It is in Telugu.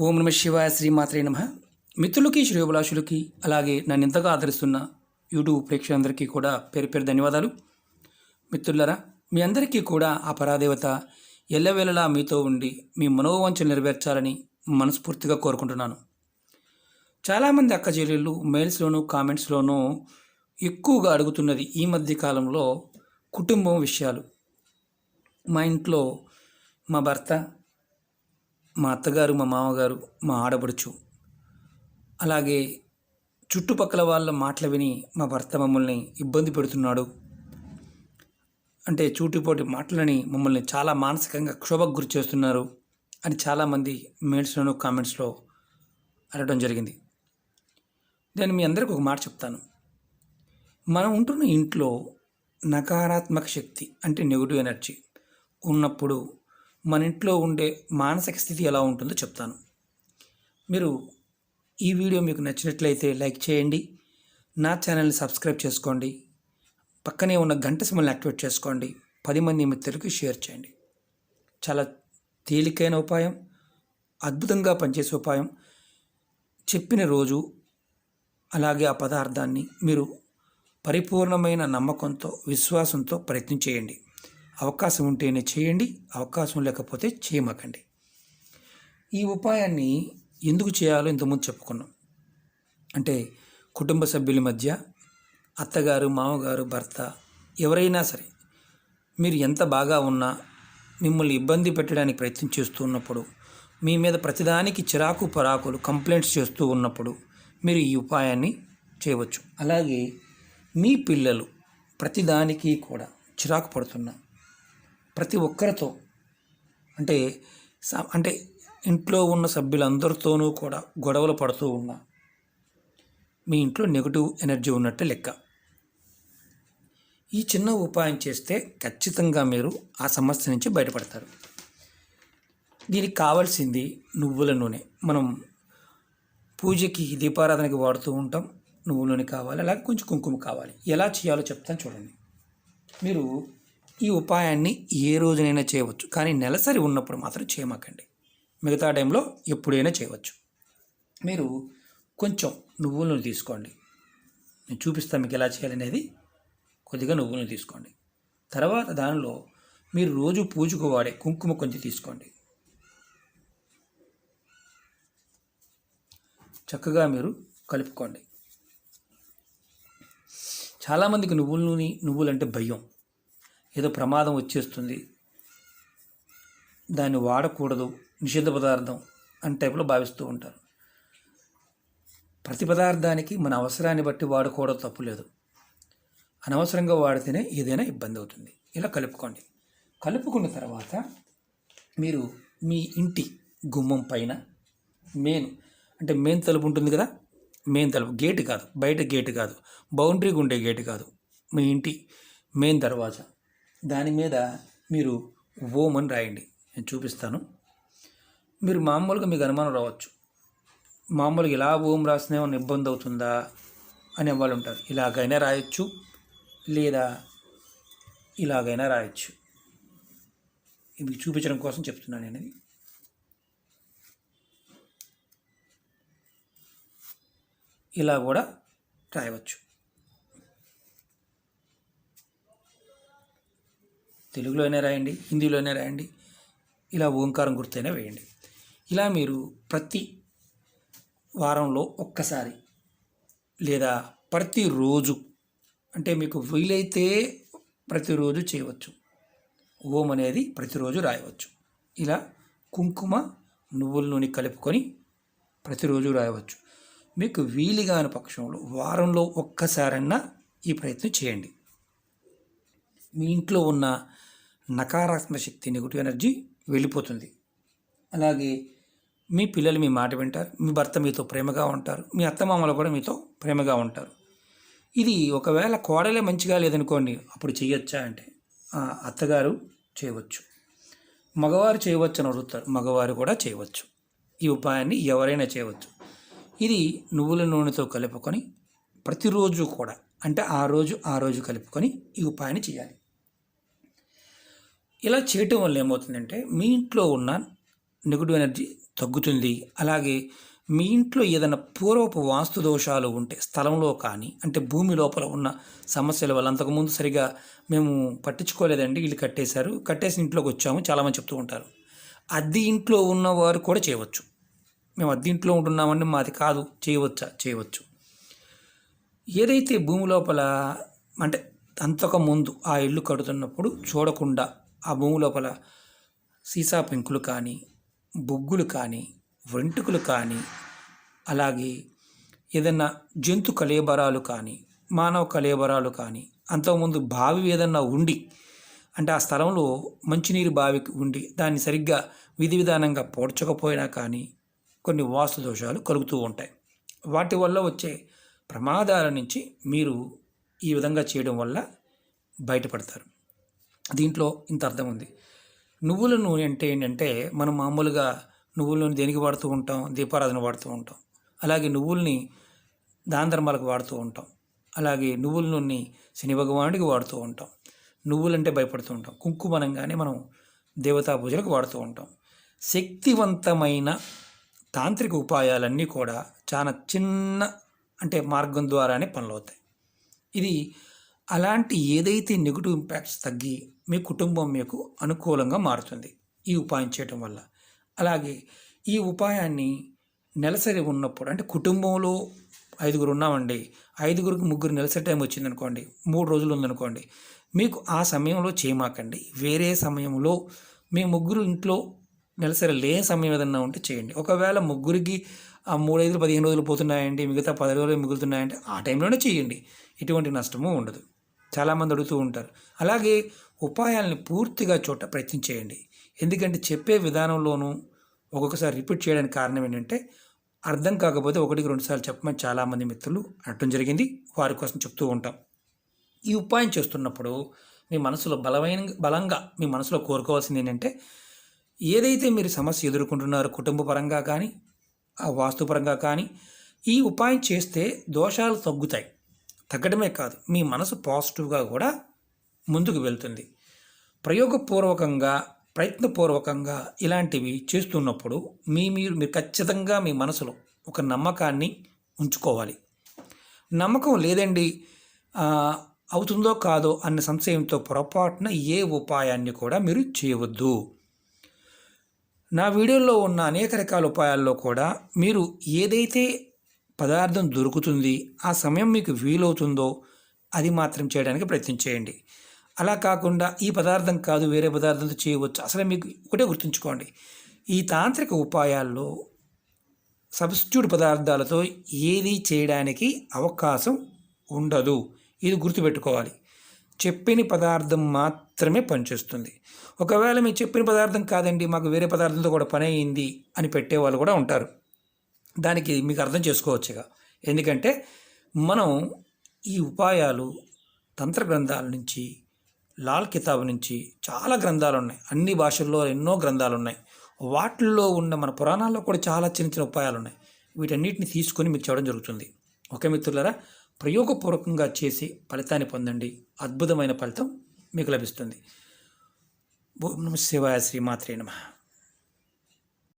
ఓం నమ శివాయ శ్రీమాత్రే నమ. మిత్రులకి శ్రేయోభిలాషులకి అలాగే నన్ను ఇంతగా ఆదరిస్తున్న యూట్యూబ్ ప్రేక్షకులందరికీ కూడా పేరు పేరు ధన్యవాదాలు. మిత్రులరా మీ అందరికీ కూడా ఆ పరాదేవత ఎల్లవేళలా మీతో ఉండి మీ మనోవంచలు నెరవేర్చాలని మనస్ఫూర్తిగా కోరుకుంటున్నాను. చాలామంది అక్క చెల్లెళ్ళు మెయిల్స్లోనూ కామెంట్స్లోనూ ఎక్కువగా అడుగుతున్నది ఈ మధ్య కాలంలో కుటుంబం విషయాలు. మా ఇంట్లో మా భర్త మా అత్తగారు మా మామగారు మా ఆడపడుచు అలాగే చుట్టుపక్కల వాళ్ళ మాటలు విని మా భర్త మమ్మల్ని ఇబ్బంది పెడుతున్నాడు. అంటే చూటిపోటి మాటలని మమ్మల్ని చాలా మానసికంగా క్షోభకు గురి చేస్తున్నారు అని చాలామంది మెయిల్స్లోను కామెంట్స్లో అడగడం జరిగింది. నేను మీ అందరికి ఒక మాట చెప్తాను. మనం ఉంటున్న ఇంట్లో నకారాత్మక శక్తి అంటే నెగిటివ్ ఎనర్జీ ఉన్నప్పుడు మన ఇంట్లో ఉండే మానసిక స్థితి ఎలా ఉంటుందో చెప్తాను. మీరు ఈ వీడియో మీకు నచ్చినట్లయితే లైక్ చేయండి. నా ఛానల్ని సబ్స్క్రైబ్ చేసుకోండి. పక్కనే ఉన్న గంట సిమ్మల్ని యాక్టివేట్ చేసుకోండి. పది మంది మిత్రులకి షేర్ చేయండి. చాలా తేలికైన ఉపాయం అద్భుతంగా పనిచేసే ఉపాయం. చెప్పిన రోజు అలాగే ఆ పదార్థాన్ని మీరు పరిపూర్ణమైన నమ్మకంతో విశ్వాసంతో ప్రయత్నం చేయండి. అవకాశం ఉంటేనే చేయండి అవకాశం లేకపోతే చేయమాకండి. ఈ ఉపాయాన్ని ఎందుకు చేయాలో ఇంతకుముందు చెప్పుకున్నాం. అంటే కుటుంబ సభ్యుల మధ్య అత్తగారు మామగారు భర్త ఎవరైనా సరే మీరు ఎంత బాగా ఉన్నా మిమ్మల్ని ఇబ్బంది పెట్టడానికి ప్రయత్నం చేస్తూ ఉన్నప్పుడు మీ మీద ప్రతిదానికి చిరాకు పరాకులు కంప్లైంట్స్ చేస్తూ ఉన్నప్పుడు మీరు ఈ ఉపాయాన్ని చేయవచ్చు. అలాగే మీ పిల్లలు ప్రతిదానికి కూడా చిరాకు పడుతున్నా ప్రతి ఒక్కరితో అంటే స- అంటే ఇంట్లో ఉన్న సభ్యులందరితోనూ కూడా గొడవలు పడుతూ ఉన్నా మీ ఇంట్లో నెగిటివ్ ఎనర్జీ ఉన్నట్టు లెక్క. ఈ చిన్న ఉపాయం చేస్తే ఖచ్చితంగా మీరు ఆ సమస్య నుంచి బయటపడతారు. దీనికి కావాల్సింది నువ్వుల నూనె. మనం పూజకి దీపారాధనకి వాడుతూ ఉంటాం. నువ్వుల నూనె కావాలి అలాగే కొంచెం కుంకుమ కావాలి. ఎలా చేయాలో చెప్తాను చూడండి. మీరు ఈ ఉపాయాన్ని ఏ రోజునైనా చేయవచ్చు. కానీ నెలసరి ఉన్నప్పుడు మాత్రం చేయమాకండి. మిగతా టైంలో ఎప్పుడైనా చేయవచ్చు. మీరు కొంచెం నువ్వుల నూనె తీసుకోండి. నేను చూపిస్తాను మీకు ఎలా చేయాలనేది. కొద్దిగా నువ్వులను నూనె తీసుకోండి. తర్వాత దానిలో మీరు రోజు పూజకు వాడే కుంకుమ కొంచెం తీసుకోండి. చక్కగా మీరు కలుపుకోండి. చాలామందికి నువ్వుల నూనె నువ్వులంటే భయం. ఏదో ప్రమాదం వచ్చేస్తుంది. దాన్ని వాడకూడదు. నిషిద్ధ పదార్థం అని టైప్లో భావిస్తూ ఉంటారు. ప్రతి పదార్థానికి మన అవసరాన్ని బట్టి వాడుకోవడం తప్పులేదు అనవసరంగా వాడితేనే ఏదైనా ఇబ్బంది అవుతుంది. ఇలా కలుపుకోండి. కలుపుకున్న తర్వాత మీరు మీ ఇంటి గుమ్మం పైన మెయిన్ అంటే మెయిన్ తలుపు ఉంటుంది కదా? మెయిన్ తలుపు. గేటు కాదు. బయట గేటు కాదు. బౌండరీకి ఉండే గేటు కాదు. మీ ఇంటి మెయిన్ దర్వాజా. దాని మీద మీరు ఓం అని రాయండి. నేను చూపిస్తాను. మీరు మామూలుగా మీకు అనుమానం రావచ్చు. మామూలుగా ఇలా ఓం రాసినా ఏమైనా ఇబ్బంది అవుతుందా అనే వాళ్ళు ఉంటారు. ఇలాగైనా రాయొచ్చు. లేదా ఇలాగైనా రాయొచ్చు. ఇది చూపించడం కోసం చెప్తున్నాను నేను ఇది. ఇలా కూడా రాయవచ్చు. తెలుగులోనే రాయండి హిందీలోనే రాయండి ఇలా ఓంకారం గుర్తైనా వేయండి. ఇలా మీరు ప్రతి వారంలో ఒక్కసారి లేదా ప్రతిరోజు అంటే మీకు వీలైతే ప్రతిరోజు చేయవచ్చు. ఓం అనేది ప్రతిరోజు రాయవచ్చు. ఇలా కుంకుమ నువ్వుల నూనె కలుపుకొని ప్రతిరోజు రాయవచ్చు. మీకు వీలుగాని పక్షంలో వారంలో ఒక్కసారన్నా ఈ ప్రయత్నం చేయండి. మీ ఇంట్లో ఉన్న నకారాత్మక శక్తి నెగిటివ్ ఎనర్జీ వెళ్ళిపోతుంది. అలాగే మీ పిల్లలు మీ మాట వింటారు మీ భర్త మీతో ప్రేమగా ఉంటారు మీ అత్తమామలు కూడా మీతో ప్రేమగా ఉంటారు. ఇది ఒకవేళ కోడలే మంచిగా లేదనుకోండి అప్పుడు చేయొచ్చా అంటే? ఆ, అత్తగారు చేయవచ్చు. మగవారు చేయవచ్చు అని అడుగుతారు మగవారు కూడా చేయవచ్చు. ఈ ఉపాయాన్ని ఎవరైనా చేయవచ్చు. ఇది నువ్వుల నూనెతో కలుపుకొని ప్రతిరోజు కూడా అంటే ఆ రోజు ఆ రోజు కలుపుకొని ఈ ఉపాయాన్ని చేయాలి. ఇలా చేయటం వల్ల ఏమవుతుందంటే మీ ఇంట్లో ఉన్న నెగిటివ్ ఎనర్జీ తగ్గుతుంది. అలాగే మీ ఇంట్లో ఏదైనా పూర్వపు వాస్తు దోషాలు ఉంటే స్థలంలో కానీ అంటే భూమి లోపల ఉన్న సమస్యల వల్ల అంతకుముందు సరిగా మేము పట్టించుకోలేదండి. వీళ్ళు కట్టేశారు. కట్టేసి ఇంట్లోకి వచ్చాము. చాలామంది చెప్తూ ఉంటారు. అద్దె ఇంట్లో ఉన్నవారు కూడా చేయవచ్చు. మేము అద్దె ఇంట్లో ఉంటున్నామండి. మాది కాదు. చేయవచ్చా? చేయవచ్చు. ఏదైతే భూమి లోపల అంటే అంతకుముందు ఆ ఇల్లు కడుతున్నప్పుడు చూడకుండా ఆ భూమి లోపల సీసా పెంకులు కానీ బొగ్గులు కానీ వెంట్రుకలు కానీ అలాగే ఏదన్నా జంతు కలేబరాలు కానీ మానవ కలేబరాలు కానీ అంతకుముందు బావి ఏదన్నా ఉండి అంటే ఆ స్థలంలో మంచినీరు బావి ఉండి దాన్ని సరిగ్గా విధి విధానంగా పోడ్చకపోయినా కానీ కొన్ని వాస్తు దోషాలు కలుగుతూ ఉంటాయి. వాటి వల్ల వచ్చే ప్రమాదాల నుంచి మీరు ఈ విధంగా చేయడం వల్ల బయటపడతారు. దీంట్లో ఇంత అర్థం ఉంది. నువ్వుల నూనె అంటే ఏంటంటే మనం మామూలుగా నువ్వుల నూనె దేనికి వాడుతూ ఉంటాం? దీపారాధన వాడుతూ ఉంటాం. అలాగే నువ్వుల్ని దాన ధర్మాలకు వాడుతూ ఉంటాం. అలాగే నువ్వుల నూనె శని భగవానుడికి వాడుతూ ఉంటాం. నువ్వులంటే భయపడుతూ ఉంటాం. కుంకుమనంగానే మనం దేవతా పూజలకు వాడుతూ ఉంటాం. శక్తివంతమైన తాంత్రిక ఉపాయాలన్నీ కూడా చాలా చిన్న అంటే మార్గం ద్వారానే పనులవుతాయి. ఇది అలాంటి ఏదైతే నెగిటివ్ ఇంపాక్ట్స్ తగ్గి మీ కుటుంబం మీకు అనుకూలంగా మారుతుంది ఈ ఉపాయం చేయటం వల్ల. అలాగే ఈ ఉపాయాన్ని నెలసరి ఉన్నప్పుడు అంటే కుటుంబంలో ఐదుగురు ఉన్నామండి. ఐదుగురికి ముగ్గురు నెలసరి టైం వచ్చిందనుకోండి మూడు రోజులు ఉందనుకోండి మీకు ఆ సమయంలో చేయమాకండి. వేరే సమయంలో మీ ముగ్గురు ఇంట్లో నెలసరి లేని సమయం ఏదన్నా ఉంటే చేయండి. ఒకవేళ ముగ్గురికి ఆ మూడైదులు పదిహేను రోజులు పోతున్నాయండి మిగతా పది రోజులు మిగులుతున్నాయంటే ఆ టైంలోనే చేయండి. ఎటువంటి నష్టము ఉండదు. చాలామంది అడుగుతూ ఉంటారు. అలాగే ఉపాయాలని పూర్తిగా చోట ప్రయత్నం చేయండి ఎందుకంటే చెప్పే విధానంలోనూ ఒక్కొక్కసారి రిపీట్ చేయడానికి కారణం ఏంటంటే అర్థం కాకపోతే ఒకటికి రెండుసార్లు చెప్పమని చాలామంది మిత్రులు అనటం జరిగింది. వారి కోసం చెప్తూ ఉంటాం. ఈ ఉపాయం చేస్తున్నప్పుడు మీ మనసులో బలమైన బలంగా మీ మనసులో కోరుకోవాల్సింది ఏంటంటే ఏదైతే మీరు సమస్య ఎదుర్కొంటున్నారో కుటుంబ పరంగా కానీ ఆ వాస్తుపరంగా కానీ ఈ ఉపాయం చేస్తే దోషాలు తగ్గుతాయి. తగ్గడమే కాదు మీ మనసు పాజిటివ్గా కూడా ముందుకు వెళ్తుంది. ప్రయోగపూర్వకంగా ప్రయత్నపూర్వకంగా ఇలాంటివి చేస్తున్నప్పుడు మీ మీరు మీరు ఖచ్చితంగా మీ మనసులో ఒక నమ్మకాన్ని ఉంచుకోవాలి. నమ్మకం లేదండి అవుతుందో కాదో అన్న సంశయంతో పొరపాటున ఏ ఉపాయాన్ని కూడా మీరు చేయవద్దు. నా వీడియోలో ఉన్న అనేక రకాల ఉపాయాల్లో కూడా మీరు ఏదైతే పదార్థం దొరుకుతుంది ఆ సమయం మీకు వీలవుతుందో అది మాత్రం చేయడానికి ప్రయత్నం చేయండి. అలా కాకుండా ఈ పదార్థం కాదు వేరే పదార్థంతో చేయవచ్చు. అసలు మీకు ఒకటే గుర్తుంచుకోండి. ఈ తాంత్రిక ఉపాయాల్లో సబ్స్టిట్యూట్ పదార్థాలతో ఏది చేయడానికి అవకాశం ఉండదు. ఇది గుర్తుపెట్టుకోవాలి. చెప్పిన పదార్థం మాత్రమే పనిచేస్తుంది. ఒకవేళ మీరు చెప్పిన పదార్థం కాదండి మాకు వేరే పదార్థంతో కూడా పని అయింది అని పెట్టేవాళ్ళు కూడా ఉంటారు. దానికి మీకు అర్థం చేసుకోవచ్చుగా. ఎందుకంటే మనం ఈ ఉపాయాలు తంత్ర గ్రంథాల నుంచి లాల్ కితాబ్ నుంచి చాలా గ్రంథాలు ఉన్నాయి అన్ని భాషల్లో ఎన్నో గ్రంథాలు ఉన్నాయి వాటిల్లో ఉన్న మన పురాణాల్లో కూడా చాలా చిన్న చిన్న ఉపాయాలు ఉన్నాయి వీటన్నిటిని తీసుకొని మీకు చేయడం జరుగుతుంది. ఓకే మిత్రులారా? ప్రయోగపూర్వకంగా చేసి ఫలితాన్ని పొందండి. అద్భుతమైన ఫలితం మీకు లభిస్తుంది. ఓం నమ శివాయ శ్రీమాత్రే నమ.